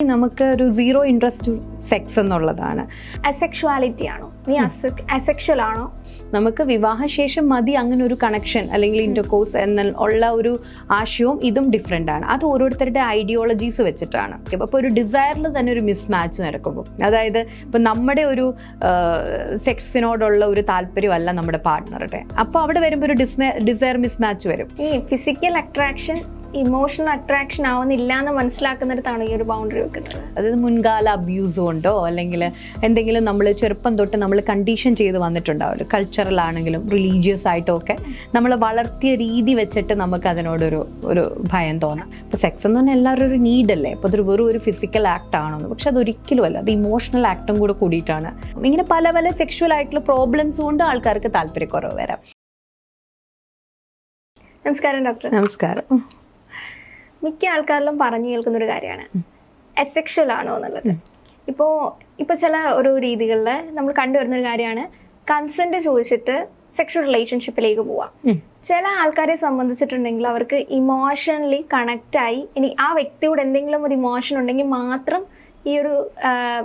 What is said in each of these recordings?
നമുക്ക് ഒരു zero interest sex എന്നുള്ളതാണ്. അസെക്ഷുവാലിറ്റി ആണോ? നീ അസെക്ഷൽ ആണോ? നമുക്ക് വിവാഹശേഷം മതി അങ്ങനെ ഒരു കണക്ഷൻ അല്ലെങ്കിൽ ഇന്റർകോഴ്സ് എന്ന ഉള്ള ഒരു ആശയവും ഇതും ഡിഫറെന്റ് ആണ്. അത് ഓരോരുത്തരുടെ ഐഡിയോളജീസ് വെച്ചിട്ടാണ്. അപ്പോൾ ഒരു ഡിസയറിൽ തന്നെ ഒരു മിസ്മാച്ച് നടക്കുമ്പോൾ അതായത് ഇപ്പം നമ്മുടെ ഒരു സെക്സിനോടുള്ള ഒരു താല്പര്യമല്ല നമ്മുടെ പാർട്ട്ണറുടെ അപ്പോൾ അവിടെ വരുമ്പോൾ ഒരു ഡിസ്മേ ഡിസയർ മിസ്മാച്ച് വരും. ഈ ഫിസിക്കൽ അട്രാക്ഷൻ ഇമോഷണൽ അട്രാക്ഷൻ ആവുന്നില്ല എന്ന് മനസ്സിലാക്കുന്നിടത്താണ് ഈ ഒരു ബൗണ്ടറി വെക്കുന്നത്. അതായത് മുൻകാല അബ്യൂസ് കൊണ്ടോ അല്ലെങ്കിൽ എന്തെങ്കിലും നമ്മൾ ചെറുപ്പം തൊട്ട് നമ്മൾ കണ്ടീഷൻ ചെയ്ത് വന്നിട്ടുണ്ടാവുമല്ലോ കൾച്ചറൽ ആണെങ്കിലും റിലീജിയസ് ആയിട്ടും ഒക്കെ നമ്മൾ വളർത്തിയ രീതി വെച്ചിട്ട് നമുക്ക് അതിനോടൊരു ഒരു ഭയം തോന്നാം. ഇപ്പോൾ സെക്സ് എന്ന് പറഞ്ഞാൽ എല്ലാവരും ഒരു നീഡല്ലേ അപ്പോൾ അതൊരു വെറും ഒരു ഫിസിക്കൽ ആക്ട് ആണോ എന്ന് പക്ഷെ അതൊരിക്കലും അല്ല. അത് ഇമോഷണൽ ആക്ടും കൂടെ കൂടിയിട്ടാണ്. ഇങ്ങനെ പല പല സെക്ഷുവൽ ആയിട്ടുള്ള പ്രോബ്ലംസ് കൊണ്ട് ആൾക്കാർക്ക് താല്പര്യക്കുറവ് വരാം. നമസ്കാരം ഡോക്ടർ നമസ്കാരം. മിക്ക ആൾക്കാരിലും പറഞ്ഞു കേൾക്കുന്ന ഒരു കാര്യമാണ് എസെക്ഷൽ ആണോ എന്നുള്ളത്. ഇപ്പോൾ ഇപ്പോൾ ചില ഒരു രീതികളിൽ നമ്മൾ കണ്ടുവരുന്ന ഒരു കാര്യമാണ്. കൺസെന്റ് ചോദിച്ചിട്ട് സെക്ഷൽ റിലേഷൻഷിപ്പിലേക്ക് പോവാം. ചില ആൾക്കാരെ സംബന്ധിച്ചിട്ടുണ്ടെങ്കിൽ അവർക്ക് ഇമോഷണലി കണക്റ്റായി ഇനി ആ വ്യക്തിയോട് എന്തെങ്കിലും ഒരു ഇമോഷൻ ഉണ്ടെങ്കിൽ മാത്രം ഈ ഒരു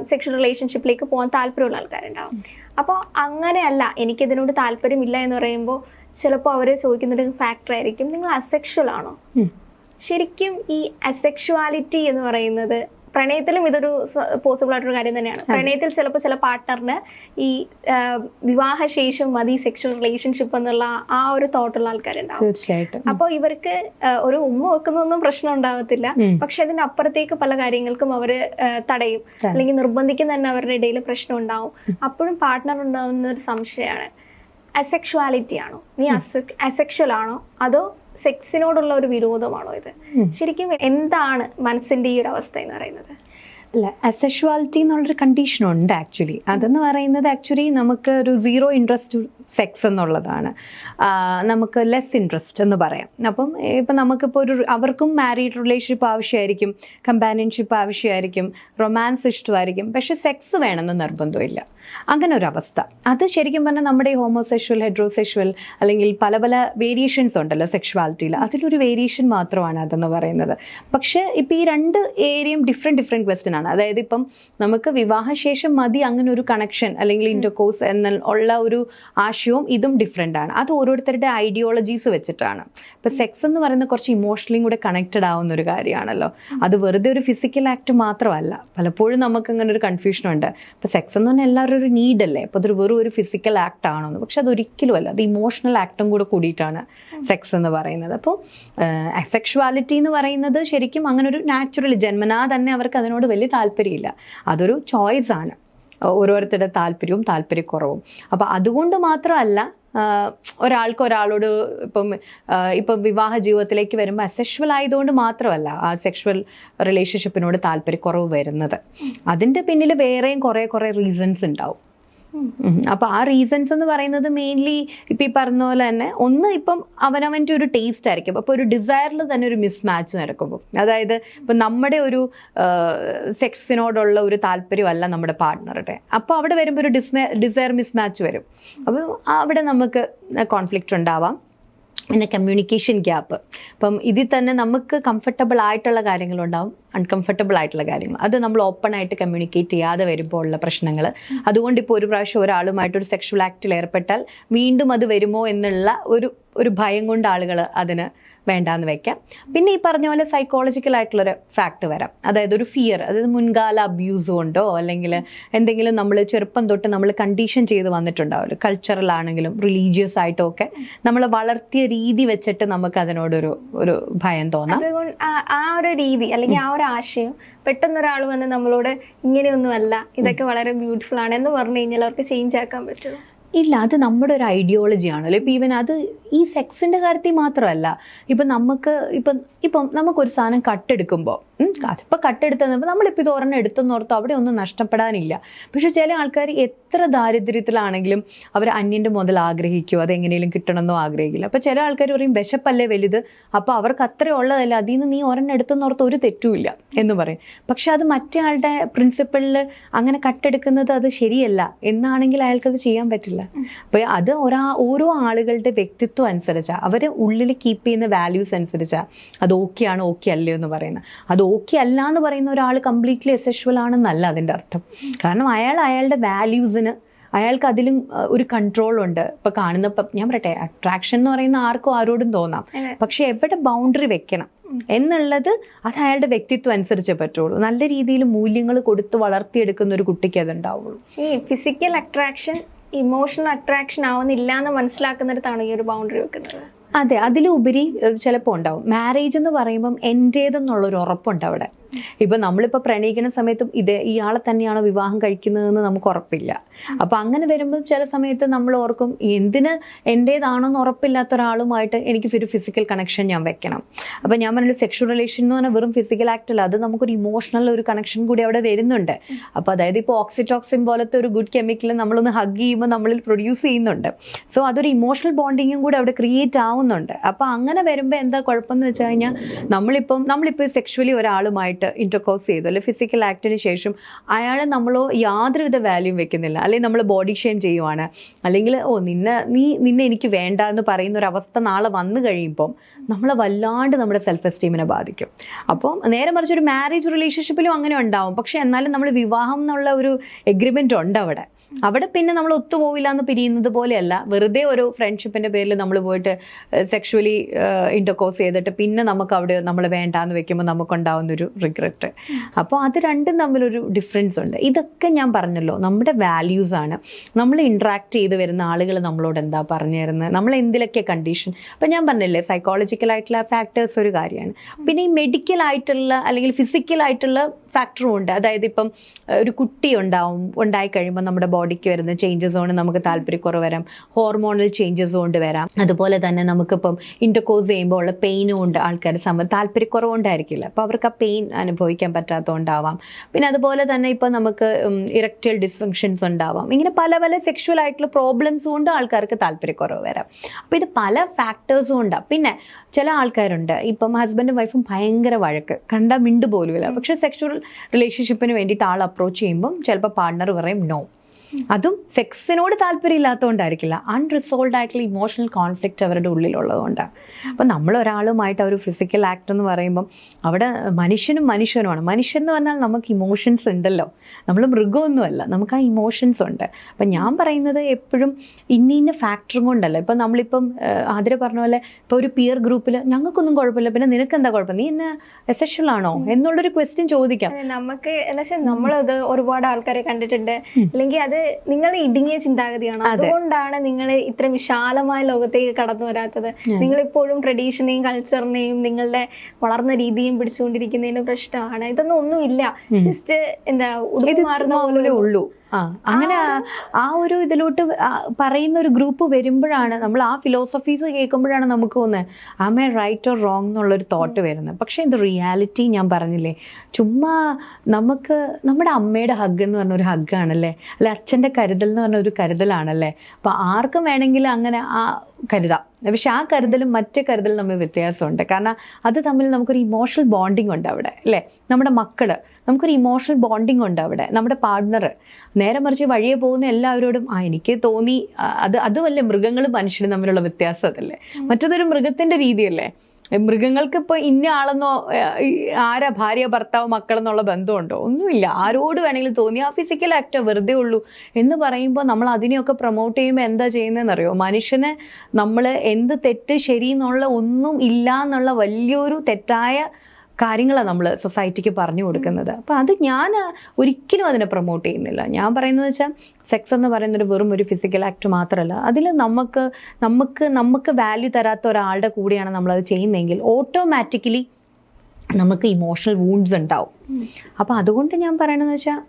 സെക്ഷൽ റിലേഷൻഷിപ്പിലേക്ക് പോകാൻ താല്പര്യമുള്ള ആൾക്കാരുണ്ടാവും. അപ്പോൾ അങ്ങനെയല്ല എനിക്കിതിനോട് താല്പര്യമില്ല എന്ന് പറയുമ്പോൾ ചിലപ്പോൾ അവർ ചോദിക്കുന്നൊരു ഫാക്ടർ ആയിരിക്കും നിങ്ങൾ അസെക്ഷൽ ആണോ? ശരിക്കും ഈ അസെക്ഷുവാലിറ്റി എന്ന് പറയുന്നത് പ്രണയത്തിലും ഇതൊരു പോസിബിൾ ആയിട്ടൊരു കാര്യം തന്നെയാണ്. പ്രണയത്തിൽ ചിലപ്പോൾ ചില പാർട്ട്ണറിന് ഈ വിവാഹ വിവാഹശേഷം മതി സെക്ഷൽ റിലേഷൻഷിപ്പ് എന്നുള്ള ആ ഒരു തോട്ടുള്ള ആൾക്കാരുണ്ടാവും. തീർച്ചയായിട്ടും. അപ്പോൾ ഇവർക്ക് ഒരു ഉമ്മ വെക്കുന്നൊന്നും പ്രശ്നം ഉണ്ടാവത്തില്ല. പക്ഷെ അതിന്റെ അപ്പുറത്തേക്ക് പല കാര്യങ്ങൾക്കും അവർ തടയും. തടയും. അല്ലെങ്കിൽ നിർബന്ധിക്കുന്ന തന്നെ അവരുടെ ഇടയിൽ പ്രശ്നം ഉണ്ടാവും. അപ്പോഴും പാർട്ട്ണർ ഉണ്ടാവുന്ന ഒരു സംശയമാണ്. അസെക്ഷുവാലിറ്റി ആണോ? നീ അസെക്ഷൽ ആണോ? അതോ സെക്സിനോടുള്ള ഒരു വിരോധമാണോ ഇത്? ശരിക്കും എന്താണ് മനസ്സിന്റെ ഈ ഒരു അവസ്ഥ എന്ന് പറയുന്നത്? അല്ല അസെഷ്വാലിറ്റി എന്നുള്ളൊരു കണ്ടീഷൻ ഉണ്ട് ആക്ച്വലി അതെന്ന് പറയുന്നത് ആക്ച്വലി നമുക്ക് ഒരു സീറോ ഇൻട്രസ്റ്റ് സെക്സ് എന്നുള്ളതാണ്. നമുക്ക് ലെസ് ഇൻട്രസ്റ്റ് എന്ന് പറയാം. അപ്പം ഇപ്പം നമുക്കിപ്പോൾ ഒരു അവർക്കും മാരീഡ് റിലേഷൻഷിപ്പ് ആവശ്യമായിരിക്കും കമ്പാനിയൻഷിപ്പ് ആവശ്യമായിരിക്കും റൊമാൻസ് ഇഷ്ടമായിരിക്കും. പക്ഷെ സെക്സ് വേണമെന്ന് നിർബന്ധമില്ല. അങ്ങനെ ഒരു അവസ്ഥ അത് ശരിക്കും പറഞ്ഞാൽ നമ്മുടെ ഈ ഹോമോസെക്ഷൽ ഹെഡ്രോസെക്ഷൽ അല്ലെങ്കിൽ പല പല വേരിയേഷൻസ് ഉണ്ടല്ലോ സെക്ഷുവാലിറ്റിയിൽ അതിലൊരു വേരിയേഷൻ മാത്രമാണ് അതെന്ന് പറയുന്നത്. പക്ഷേ ഇപ്പം ഈ രണ്ട് ഏരിയയും ഡിഫറെന്റ് ഡിഫറെന്റ് ക്വസ്റ്റ്യൻ ആണ്. അതായത് ഇപ്പം നമുക്ക് വിവാഹശേഷം മതി അങ്ങനെ ഒരു കണക്ഷൻ അല്ലെങ്കിൽ ഇന്റർകോഴ്സ് എന്ന ഉള്ള ഒരു ആശയവും ഇതും ഡിഫറെന്റ് ആണ്. അത് ഓരോരുത്തരുടെ ഐഡിയോളജീസ് വെച്ചിട്ടാണ്. ഇപ്പം സെക്സ് എന്ന് പറയുന്നത് കുറച്ച് ഇമോഷണലിയും കൂടെ കണക്റ്റഡ് ആവുന്ന ഒരു കാര്യമാണല്ലോ. അത് വെറുതെ ഒരു ഫിസിക്കൽ ആക്ട് മാത്രമല്ല. പലപ്പോഴും നമുക്ക് അങ്ങനെ ഒരു കൺഫ്യൂഷൻ ഉണ്ട്. ഇപ്പം സെക്സ് എന്ന് പറഞ്ഞാൽ എല്ലാവരും ഒരു നീഡല്ലേ അപ്പോൾ അതൊരു വെറും ഒരു ഫിസിക്കൽ ആക്ട് ആണോന്ന്. പക്ഷെ അതൊരിക്കലും അല്ല. അത് ഇമോഷണൽ ആക്ടും കൂടെ കൂടിയിട്ടാണ് സെക്സ് എന്ന് പറയുന്നത്. അപ്പോൾ സെക്ഷുവാലിറ്റി എന്ന് പറയുന്നത് ശരിക്കും അങ്ങനെ ഒരു നാച്ചുറൽ ജന്മനാ തന്നെ അവർക്ക് അതിനോട് വലിയ താല്പര്യമില്ല. അതൊരു ചോയ്സ് ആണ്. ഓരോരുത്തരുടെ താല്പര്യവും താല്പര്യക്കുറവും. അപ്പോൾ അതുകൊണ്ട് മാത്രമല്ല ഒരാൾക്ക് ഒരാളോട് ഇപ്പം ഇപ്പം വിവാഹ ജീവിതത്തിലേക്ക് വരുമ്പോൾ അസെക്ഷൽ ആയതുകൊണ്ട് മാത്രമല്ല ആ സെക്ഷുവൽ റിലേഷൻഷിപ്പിനോട് താല്പര്യക്കുറവ് വരുന്നത്. അതിന്റെ പിന്നിൽ വേറെയും കുറേ കുറേ റീസൺസ് ഉണ്ടാവും. ഉം. അപ്പൊ ആ റീസൺസ് എന്ന് പറയുന്നത് മെയിൻലി ഇപ്പൊ ഈ പറഞ്ഞ പോലെ തന്നെ ഒന്ന് ഇപ്പം അവനവന്റെ ഒരു ടേസ്റ്റ് ആയിരിക്കും. അപ്പോൾ ഒരു ഡിസയറിൽ തന്നെ ഒരു മിസ് മാച്ച് നടക്കുമ്പോൾ അതായത് ഇപ്പം നമ്മുടെ ഒരു സെക്സിനോടുള്ള ഒരു താല്പര്യമല്ല നമ്മുടെ പാർട്ട്ണറുടെ അപ്പോൾ അവിടെ വരുമ്പോൾ ഒരു ഡിസ്മ ഡിസയർ മിസ് മാച്ച് വരും. അപ്പോൾ അവിടെ നമുക്ക് കോൺഫ്ലിക്റ്റ് ഉണ്ടാവാം. പിന്നെ കമ്മ്യൂണിക്കേഷൻ ഗ്യാപ്പ് അപ്പം ഇതിൽ തന്നെ നമുക്ക് കംഫർട്ടബിൾ ആയിട്ടുള്ള കാര്യങ്ങളുണ്ടാവും അൺകംഫർട്ടബിൾ ആയിട്ടുള്ള കാര്യങ്ങൾ. അത് നമ്മൾ ഓപ്പൺ ആയിട്ട് കമ്മ്യൂണിക്കേറ്റ് ചെയ്യാതെ വരുമ്പോൾ ഉള്ള പ്രശ്നങ്ങൾ അതുകൊണ്ട് ഇപ്പോൾ ഒരു പ്രാവശ്യം ഒരാളുമായിട്ട് ഒരു സെക്ഷൽ ആക്റ്റിൽ ഏർപ്പെട്ടാൽ വീണ്ടും അത് വരുമോ എന്നുള്ള ഒരു ഒരു ഭയം കൊണ്ട് ആളുകൾ അതിന് വേണ്ടാന്ന് വെക്കാം. പിന്നെ ഈ പറഞ്ഞ പോലെ സൈക്കോളജിക്കൽ ആയിട്ടുള്ളൊരു ഫാക്ട് വരാം. അതായത് ഒരു ഫിയർ അതായത് മുൻകാല അബ്യൂസ് കൊണ്ടോ അല്ലെങ്കിൽ എന്തെങ്കിലും നമ്മൾ ചെറുപ്പം തൊട്ട് നമ്മൾ കണ്ടീഷൻ ചെയ്ത് വന്നിട്ടുണ്ടാവുമല്ലോ കൾച്ചറൽ ആണെങ്കിലും റിലീജിയസ് ആയിട്ടോ ഒക്കെ നമ്മൾ വളർത്തിയ രീതി വെച്ചിട്ട് നമുക്ക് അതിനോടൊരു ഒരു ഭയം തോന്നാം. ആ- ആ ഒരു രീതി അല്ലെങ്കിൽ ആ ഒരു ആശയം പെട്ടെന്ന് ഒരാൾ വന്ന് നമ്മളോട് ഇങ്ങനെയൊന്നുമല്ല ഇതൊക്കെ വളരെ ബ്യൂട്ടിഫുൾ ആണ് എന്ന് പറഞ്ഞു കഴിഞ്ഞാൽ അവർക്ക് ചേഞ്ച് ആക്കാൻ പറ്റുമോ? ഇല്ല അത് നമ്മുടെ ഒരു ഐഡിയോളജി ആണല്ലോ ഇപ്പം ഈവൻ അത് ഈ സെക്സിന്റെ കാര്യത്തിൽ മാത്രമല്ല. ഇപ്പം നമുക്ക് ഇപ്പം ഇപ്പം നമുക്കൊരു സാധനം കട്ടെടുക്കുമ്പോൾ അതിപ്പോൾ കട്ടെടുത്തപ്പോൾ നമ്മളിപ്പോൾ ഇത് ഒരെണ്ണം എടുത്തെന്നോർത്ത് അവിടെ ഒന്നും നഷ്ടപ്പെടാനില്ല. പക്ഷെ ചില ആൾക്കാർ എത്ര ദാരിദ്ര്യത്തിലാണെങ്കിലും അവർ അന്യന്റെ മുതൽ ആഗ്രഹിക്കും അതെങ്ങനെയും കിട്ടണമെന്നോ ആഗ്രഹിക്കില്ല. അപ്പോൾ ചില ആൾക്കാർ പറയും വിശപ്പല്ലേ വലുത്? അപ്പോൾ അവർക്ക് അത്ര ഉള്ളതല്ല? അതിൽ നിന്ന് നീ ഒരെണ്ണം എടുത്തെന്നോർത്ത് ഒരു തെറ്റുമില്ല എന്ന് പറയും. പക്ഷെ അത് മറ്റേ ആളുടെ പ്രിൻസിപ്പളിൽ അങ്ങനെ കട്ടെടുക്കുന്നത് അത് ശരിയല്ല. എന്നാണെങ്കിൽ അയാൾക്കത് ചെയ്യാൻ പറ്റില്ല. അപ്പോൾ അത് ഒരാ ഓരോ ആളുകളുടെ വ്യക്തിത്വം അനുസരിച്ചാ അവർ ഉള്ളിൽ കീപ്പ് ചെയ്യുന്ന വാല്യൂസ് അനുസരിച്ചാ അത് ഓക്കെ ആണ് ഓക്കെ അല്ലയോ എന്ന് പറയുന്നത് അത് ഓക്കെ അല്ല എന്ന് പറയുന്ന ഒരാൾ കംപ്ലീറ്റ്ലി എസെഷ്വൽ ആണെന്നല്ല അതിന്റെ അർത്ഥം. കാരണം അയാൾ അയാളുടെ വാല്യൂസിന് അയാൾക്ക് അതിലും ഒരു കൺട്രോൾ ഉണ്ട്. ഇപ്പൊ കാണുന്ന ഞാൻ പറയട്ടെ അട്രാക്ഷൻ എന്ന് പറയുന്ന ആർക്കും ആരോടും തോന്നാം. പക്ഷെ എവിടെ ബൗണ്ടറി വെക്കണം? എന്നുള്ളത് അത് അയാളുടെ വ്യക്തിത്വം അനുസരിച്ചേ പറ്റുള്ളൂ. നല്ല രീതിയിൽ മൂല്യങ്ങൾ കൊടുത്ത് വളർത്തിയെടുക്കുന്ന ഒരു കുട്ടിക്ക് അത് ഉണ്ടാവുള്ളൂ ഈ ഫിസിക്കൽ അട്രാക്ഷൻ ഇമോഷണൽ അട്രാക്ഷൻ ആവുന്നില്ല എന്ന് മനസ്സിലാക്കുന്നിടത്താണ് ഈ ഒരു ബൗണ്ടറി വെക്കുന്നത്. അതെ അതിലുപരി ചിലപ്പോൾ ഉണ്ടാവും. മാരേജ് എന്ന് പറയുമ്പം എന്റേതെന്നുള്ളൊരു ഉറപ്പുണ്ട് അവിടെ. ഇപ്പം നമ്മളിപ്പോൾ പ്രണയിക്കുന്ന സമയത്തും ഇത് ഇയാളെ തന്നെയാണോ വിവാഹം കഴിക്കുന്നതെന്ന് നമുക്ക് ഉറപ്പില്ല. അപ്പം അങ്ങനെ വരുമ്പോൾ ചില സമയത്ത് നമ്മൾ ഓർക്കും എന്തിന് എന്റേതാണോന്ന് ഉറപ്പില്ലാത്ത ഒരാളുമായിട്ട് എനിക്ക് ഒരു ഫിസിക്കൽ കണക്ഷൻ ഞാൻ വെക്കണം. അപ്പം ഞാൻ പറഞ്ഞൊരു സെക്ഷൽ റിലേഷൻ എന്ന് പറഞ്ഞാൽ വെറും ഫിസിക്കൽ ആക്ട് അല്ല അത് നമുക്കൊരു ഇമോഷണൽ ഒരു കണക്ഷൻ കൂടി അവിടെ വരുന്നുണ്ട്. അപ്പോൾ അതായത് ഇപ്പോൾ ഓക്സിറ്റോക്സിൻ പോലത്തെ ഒരു ഗുഡ് കെമിക്കൽ നമ്മളൊന്ന് ഹഗ് ചെയ്യുമ്പോൾ നമ്മളിൽ പ്രൊഡ്യൂസ് ചെയ്യുന്നുണ്ട്. സോ അതൊരു ഇമോഷണൽ ബോണ്ടിങ്ങും കൂടി അവിടെ ക്രിയേറ്റ് ആവുന്നുണ്ട്. അപ്പോൾ അങ്ങനെ വരുമ്പോൾ എന്താ കുഴപ്പമെന്ന് വെച്ച് കഴിഞ്ഞാൽ നമ്മളിപ്പം നമ്മളിപ്പോൾ സെക്ഷലി ഒരാളുമായിട്ട് ഇന്റർകോസ് ചെയ്തു. അല്ലെങ്കിൽ ഫിസിക്കൽ ആക്ടിന് ശേഷം അയാളെ നമ്മൾ യാതൊരുവിധ വാല്യൂ വെക്കുന്നില്ല. അല്ലെങ്കിൽ നമ്മൾ ബോഡി ഷെയിം ചെയ്യുവാണ്. അല്ലെങ്കിൽ ഓ നിന്നെ നീ നിന്നെ എനിക്ക് വേണ്ട എന്ന് പറയുന്ന ഒരു അവസ്ഥ നാളെ വന്നു കഴിയുമ്പം നമ്മളെ വല്ലാണ്ട് നമ്മുടെ സെൽഫ് എസ്റ്റീമിനെ ബാധിക്കും. അപ്പം നേരെ മറിച്ച് ഒരു മാരേജ് റിലേഷൻഷിപ്പിലും അങ്ങനെ ഉണ്ടാവും. പക്ഷേ എന്നാലും നമ്മൾ വിവാഹം എന്നുള്ള ഒരു എഗ്രിമെന്റ് ഉണ്ട് അവിടെ. അവിടെ പിന്നെ നമ്മൾ ഒത്തുപോവില്ല എന്ന് പിരിയുന്നത് പോലെയല്ല. വെറുതെ ഒരു ഫ്രണ്ട്ഷിപ്പിന്റെ പേരിൽ നമ്മൾ പോയിട്ട് സെക്ഷുവലി ഇന്റർകോസ് ചെയ്തിട്ട് പിന്നെ നമുക്ക് അവിടെ നമ്മൾ വേണ്ടാന്ന് വെക്കുമ്പോൾ നമുക്കുണ്ടാവുന്ന ഒരു റിഗ്രറ്റ് അപ്പോൾ അത് രണ്ടും തമ്മിലൊരു ഡിഫറൻസ് ഉണ്ട്. ഇതൊക്കെ ഞാൻ പറഞ്ഞല്ലോ നമ്മുടെ വാല്യൂസ് ആണ്. നമ്മൾ ഇൻട്രാക്ട് ചെയ്ത് വരുന്ന ആളുകൾ നമ്മളോട് എന്താ പറഞ്ഞു തരുന്നത്? നമ്മൾ എന്തിലൊക്കെ കണ്ടീഷൻ അപ്പം ഞാൻ പറഞ്ഞില്ലേ സൈക്കോളജിക്കൽ ആയിട്ടുള്ള ഫാക്ടേഴ്സ് ഒരു കാര്യമാണ്. പിന്നെ ഈ മെഡിക്കൽ ആയിട്ടുള്ള അല്ലെങ്കിൽ ഫിസിക്കൽ ആയിട്ടുള്ള ഫാക്ടറും ഉണ്ട്. അതായത് ഇപ്പം ഒരു കുട്ടി ഉണ്ടാവും ഉണ്ടായി കഴിയുമ്പോൾ നമ്മുടെ ബോഡിക്ക് വരുന്ന ചേഞ്ചസ് കൊണ്ട് നമുക്ക് താല്പര്യക്കുറവ് വരാം. ഹോർമോണൽ ചേഞ്ചസ് കൊണ്ട് വരാം. അതുപോലെ തന്നെ നമുക്കിപ്പം ഇന്റർകോസ് ചെയ്യുമ്പോൾ ഉള്ള പെയിനും ഉണ്ട്. ആൾക്കാർ സമ താല്പര്യക്കുറവ് കൊണ്ടായിരിക്കില്ല. അപ്പോൾ അവർക്ക് ആ പെയിൻ അനുഭവിക്കാൻ പറ്റാത്തതുകൊണ്ടാവാം പിന്നെ അതുപോലെ തന്നെ ഇപ്പോൾ നമുക്ക് ഇറക്റ്റൽ ഡിസ്ഫങ്ഷൻസ് ഉണ്ടാവാം. ഇങ്ങനെ പല പല സെക്ഷുവൽ ആയിട്ടുള്ള പ്രോബ്ലംസ് കൊണ്ട് ആൾക്കാർക്ക് താല്പര്യക്കുറവ് വരാം. അപ്പോൾ ഇത് പല ഫാക്ടേഴ്സും ഉണ്ടാവും പിന്നെ ചില ആൾക്കാരുണ്ട്. ഇപ്പം ഹസ്ബൻഡും വൈഫും ഭയങ്കര വഴക്ക്. കണ്ടാൽ മിണ്ടു പോലുമില്ല പക്ഷെ സെക്ഷുവൽ റിലേഷൻഷിപ്പിന് വേണ്ടിയിട്ട് ആൾ അപ്രോച്ച് ചെയ്യുമ്പം ചിലപ്പോൾ പാർട്ണർ പറയും നോ അതും സെക്സിനോട് താല്പര്യമില്ലാത്തതുകൊണ്ടായിരിക്കില്ല അൺറിസോൾവ് ആയിട്ടുള്ള ഇമോഷണൽ കോൺഫ്ലിക്റ്റ് അവരുടെ ഉള്ളിലുള്ളതുകൊണ്ടാണ് അപ്പം നമ്മൾ ഒരാളുമായിട്ട് ഒരു ഫിസിക്കൽ ആക്ട് എന്ന് പറയുമ്പം അവിടെ മനുഷ്യനും മനുഷ്യനുമാണ്. മനുഷ്യൻ എന്ന് പറഞ്ഞാൽ നമുക്ക് ഇമോഷൻസ് ഉണ്ടല്ലോ. നമ്മൾ മൃഗമൊന്നുമല്ല. നമുക്ക് ആ ഇമോഷൻസ് ഉണ്ട്. അപ്പം ഞാൻ പറയുന്നത് എപ്പോഴും ഇന്ന ഇന്ന ഫാക്ടറും കൊണ്ടല്ല. ഇപ്പം നമ്മളിപ്പം ആതിര പറഞ്ഞ പോലെ ഇപ്പോൾ ഒരു പിയർ ഗ്രൂപ്പിൽ ഞങ്ങൾക്കൊന്നും കുഴപ്പമില്ല. പിന്നെ നിനക്ക് എന്താ കുഴപ്പം? നീ എന്നെ എസെഷ്യൽ ആണോ? എന്നുള്ളൊരു ക്വസ്റ്റ്യൻ ചോദിക്കാം. നമുക്ക് എന്ന് വെച്ചാൽ നമ്മളത് ഒരുപാട് ആൾക്കാരെ കണ്ടിട്ടുണ്ട്. അല്ലെങ്കിൽ അത് നിങ്ങൾ ഇടുങ്ങിയ ചിന്താഗതിയാണ്? അതുകൊണ്ടാണ് നിങ്ങൾ ഇത്ര വിശാലമായ ലോകത്തേക്ക് കടന്നു വരാത്തത്. നിങ്ങൾ ഇപ്പോഴും ട്രഡീഷനെയും കൾച്ചറിനെയും നിങ്ങളുടെ വളർന്ന രീതിയും പിടിച്ചുകൊണ്ടിരിക്കുന്നതിന് പ്രശ്നമാണ്. ഇതൊന്നും ഒന്നുമില്ല. ജസ്റ്റ് എന്താ ഉള്ളൂ. അങ്ങനെ ആ- ഒരു ഇതിലോട്ട് പറയുന്ന ഒരു ഗ്രൂപ്പ് വരുമ്പോഴാണ് നമ്മൾ ആ ഫിലോസഫീസ് കേൾക്കുമ്പോഴാണ് നമുക്ക് തോന്നുന്നത് am a right or wrong എന്നുള്ളൊരു തോട്ട് വരുന്നത്. പക്ഷേ ഇത് റിയാലിറ്റി ഞാൻ പറഞ്ഞില്ലേ ചുമ്മാ നമുക്ക് നമ്മുടെ അമ്മയുടെ ഹഗ് എന്ന് പറഞ്ഞ ഒരു ഹഗ്ഗാണല്ലേ അല്ലെ അച്ഛന്റെ കരുതൽ എന്ന് പറഞ്ഞ ഒരു കരുതലാണല്ലേ അപ്പോൾ ആർക്കും വേണമെങ്കിൽ അങ്ങനെ ആ കരുതാം. പക്ഷെ ആ കരുതലും മറ്റേ കരുതലും തമ്മിൽ വ്യത്യാസമുണ്ട്. കാരണം അത് തമ്മിൽ നമുക്കൊരു ഇമോഷണൽ ബോണ്ടിങ് ഉണ്ട് അവിടെ അല്ലേ? നമ്മുടെ മക്കൾ നമുക്കൊരു ഇമോഷണൽ ബോണ്ടിങ് ഉണ്ട് അവിടെ. നമ്മുടെ പാർട്ട്ണർ നേരെ മറിച്ച് വഴിയെ പോകുന്ന എല്ലാവരോടും ആ എനിക്ക് തോന്നി അത് അതുമല്ലേ മൃഗങ്ങളും മനുഷ്യരും തമ്മിലുള്ള വ്യത്യാസം അതല്ലേ? മറ്റതൊരു മൃഗത്തിന്റെ രീതിയല്ലേ? മൃഗങ്ങൾക്ക് ഇപ്പോൾ ഇന്ന ആളെന്നോ ആരാ ഭാര്യ ഭർത്താവ് മക്കളെന്നുള്ള ബന്ധമുണ്ടോ? ഒന്നുമില്ല. ആരോട് വേണമെങ്കിലും തോന്നി. ആ ഫിസിക്കൽ ആക്റ്റോ വെറുതെ ഉള്ളൂ. എന്ന് പറയുമ്പോൾ നമ്മൾ അതിനെയൊക്കെ പ്രൊമോട്ട് ചെയ്യുമ്പോൾ എന്താ ചെയ്യുന്നതെന്ന് അറിയോ മനുഷ്യനെ നമ്മൾ എന്ത് തെറ്റ് ശരി എന്നുള്ള ഒന്നും ഇല്ല എന്നുള്ള വലിയൊരു തെറ്റായ കാര്യങ്ങളാണ് നമ്മൾ സൊസൈറ്റിക്ക് പറഞ്ഞു കൊടുക്കുന്നത്. അപ്പോൾ അത് ഞാൻ ഒരിക്കലും അതിനെ പ്രൊമോട്ട് ചെയ്യുന്നില്ല. ഞാൻ പറയുന്നത് വെച്ചാൽ സെക്സ് എന്ന് പറയുന്നൊരു വെറും ഒരു ഫിസിക്കൽ ആക്ട് മാത്രമല്ല അതിൽ നമുക്ക് നമുക്ക് നമുക്ക് വാല്യൂ തരാത്ത ഒരാളുടെ കൂടെയാണ് നമ്മളത് ചെയ്യുന്നതെങ്കിൽ ഓട്ടോമാറ്റിക്കലി നമുക്ക് ഇമോഷണൽ വൂൺസ് ഉണ്ടാവും. അപ്പോൾ അതുകൊണ്ട് ഞാൻ പറയണതെന്ന് വെച്ചാൽ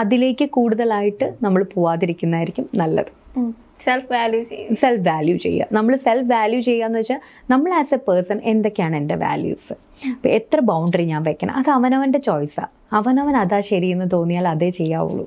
അതിലേക്ക് കൂടുതലായിട്ട് നമ്മൾ പോവാതിരിക്കുന്നതായിരിക്കും നല്ലത്. സെൽഫ് വാല്യൂ ചെയ്യുക. സെൽഫ് വാല്യൂ ചെയ്യുക. നമ്മൾ സെൽഫ് വാല്യൂ ചെയ്യുക എന്ന് വെച്ചാൽ നമ്മൾ ആസ് എ പേഴ്സൺ എന്തൊക്കെയാണ് എന്റെ വാല്യൂസ് അപ്പോൾ എത്ര ബൗണ്ടറി ഞാൻ വെക്കണം? അത് അവനവന്റെ ചോയ്സാണ് അവനവൻ അതാ ശരിയെന്ന് തോന്നിയാൽ അതേ ചെയ്യാവുള്ളൂ.